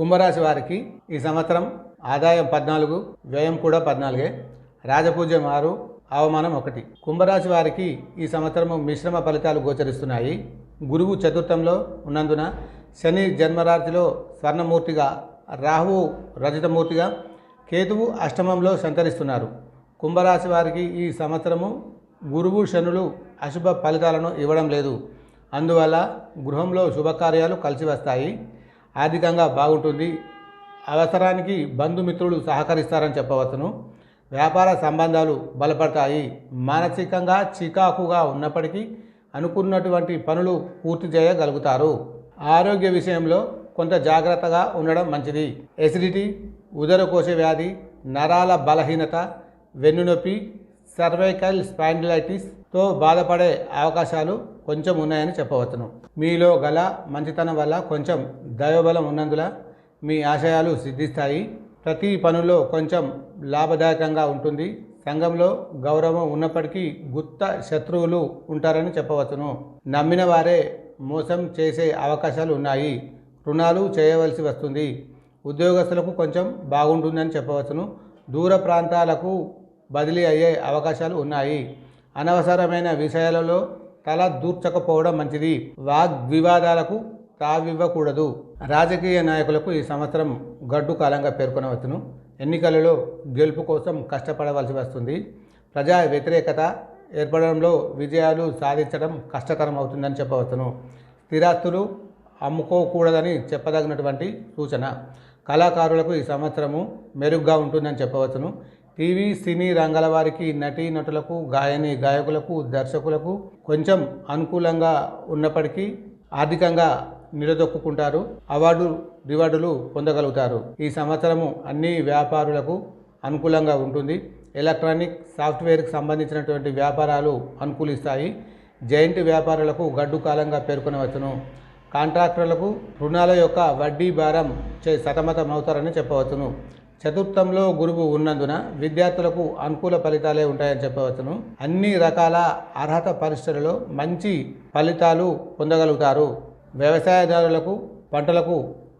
కుంభరాశి వారికి ఈ సంవత్సరం ఆదాయం పద్నాలుగు వ్యయం కూడా పద్నాలుగే రాజపూజ్యం ఆరు అవమానం ఒకటి. కుంభరాశి వారికి ఈ సంవత్సరము మిశ్రమ ఫలితాలు గోచరిస్తున్నాయి. గురువు చతుర్థంలో ఉన్నందున శని జన్మరాశిలో స్వర్ణమూర్తిగా రాహువు రజతమూర్తిగా కేతువు అష్టమంలో సంతరిస్తున్నారు. కుంభరాశి వారికి ఈ సంవత్సరము గురువు శనులు అశుభ ఫలితాలను ఇవ్వడం లేదు. అందువల్ల గృహంలో శుభకార్యాలు కలిసి వస్తాయి. ఆర్థికంగా బాగుంటుంది. అవసరానికి బంధుమిత్రులు సహకరిస్తారని చెప్పవచ్చును. వ్యాపార సంబంధాలు బలపడతాయి. మానసికంగా చికాకుగా ఉన్నప్పటికీ అనుకున్నటువంటి పనులు పూర్తి చేయగలుగుతారు. ఆరోగ్య విషయంలో కొంత జాగ్రత్తగా ఉండడం మంచిది. ఎసిడిటీ ఉదరకోశ వ్యాధి నరాల బలహీనత వెన్నునొప్పి సర్వైకల్ స్పాండిలైటిస్తో బాధపడే అవకాశాలు కొంచెం ఉన్నాయని చెప్పవచ్చును. మీలో గల మంచితనం వల్ల కొంచెం దైవబలం ఉన్నందున మీ ఆశయాలు సిద్ధిస్తాయి. ప్రతి పనుల్లో కొంచెం లాభదాయకంగా ఉంటుంది. సంఘంలో గౌరవం ఉన్నప్పటికీ గుత్త శత్రువులు ఉంటారని చెప్పవచ్చును. నమ్మిన వారే మోసం చేసే అవకాశాలు ఉన్నాయి. రుణాలు చేయవలసి వస్తుంది. ఉద్యోగస్తులకు కొంచెం బాగుంటుందని చెప్పవచ్చును. దూర ప్రాంతాలకు బదిలీ అయ్యే అవకాశాలు ఉన్నాయి. అనవసరమైన విషయాలలో తల దూర్చకపోవడం మంచిది. వాగ్వివాదాలకు తావివ్వకూడదు. రాజకీయ నాయకులకు ఈ సంవత్సరం గడ్డు కాలంగా పేర్కొనవచ్చును. ఎన్నికలలో గెలుపు కోసం కష్టపడవలసి వస్తుంది. ప్రజా వ్యతిరేకత ఏర్పడడంలో విజయాలు సాధించడం కష్టతరం అవుతుందని చెప్పవచ్చును. స్థిరాస్తులు అమ్ముకోకూడదని చెప్పదగినటువంటి సూచన. కళాకారులకు ఈ సంవత్సరము మెరుగ్గా ఉంటుందని చెప్పవచ్చును. టీవీ సినీ రంగాల వారికి నటీ నటులకు గాయని గాయకులకు దర్శకులకు కొంచెం అనుకూలంగా ఉన్నప్పటికీ ఆర్థికంగా నిలదొక్కుంటారు అవార్డు రివార్డులు పొందగలుగుతారు. ఈ సంవత్సరము అన్ని వ్యాపారులకు అనుకూలంగా ఉంటుంది. ఎలక్ట్రానిక్ సాఫ్ట్వేర్కి సంబంధించినటువంటి వ్యాపారాలు అనుకూలిస్తాయి. జైంట్ వ్యాపారులకు గడ్డు కాలంగా పేర్కొనవచ్చును. కాంట్రాక్టర్లకు రుణాల యొక్క వడ్డీ భారం చే సతమతమవుతారని చెప్పవచ్చును. చతుర్థంలో గురువు ఉన్నందున విద్యార్థులకు అనుకూల ఫలితాలే ఉంటాయని చెప్పవచ్చును. అన్ని రకాల అర్హత పరీక్షలలో మంచి ఫలితాలు పొందగలుగుతారు. వ్యవసాయదారులకు పంటలకు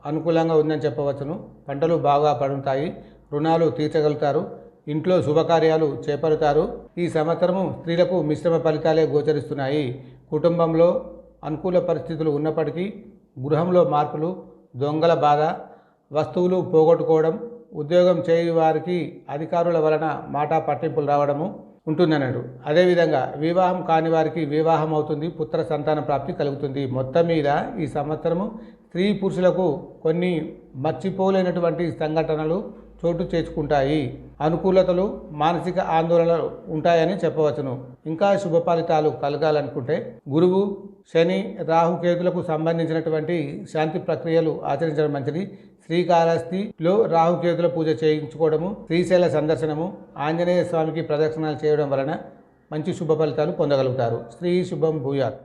అనుకూలంగా ఉందని చెప్పవచ్చును. పంటలు బాగా పండుతాయి రుణాలు తీర్చగలుగుతారు ఇంట్లో శుభకార్యాలు చేపడతారు. ఈ సంవత్సరము స్త్రీలకు మిశ్రమ ఫలితాలే గోచరిస్తున్నాయి. కుటుంబంలో అనుకూల పరిస్థితులు ఉన్నప్పటికీ గృహంలో మార్పులు దొంగల బాధ వస్తువులు పోగొట్టుకోవడం ఉద్యోగం చేయు వారికి అధికారుల వలన మాట పట్టింపులు రావడము ఉంటుందన్నాడు. అదేవిధంగా వివాహం కాని వారికి వివాహం అవుతుంది పుత్ర సంతాన ప్రాప్తి కలుగుతుంది. మొత్తం మీద ఈ సంవత్సరము స్త్రీ పురుషులకు కొన్ని మర్చిపోలేనటువంటి సంఘటనలు చోటు చేసుకుంటాయి. అనుకూలతలు మానసిక ఆందోళనలు ఉంటాయని చెప్పవచ్చును. ఇంకా శుభ ఫలితాలు కలగాలనుకుంటే గురువు శని రాహుకేతులకు సంబంధించినటువంటి శాంతి ప్రక్రియలు ఆచరించడం మంచిది. శ్రీకాళహస్తిలో రాహుకేతుల పూజ చేయించుకోవడము శ్రీశైల సందర్శనము ఆంజనేయ స్వామికి ప్రదక్షిణాలు చేయడం వలన మంచి శుభ ఫలితాలు పొందగలుగుతారు. శ్రీ శుభం భూయాత్.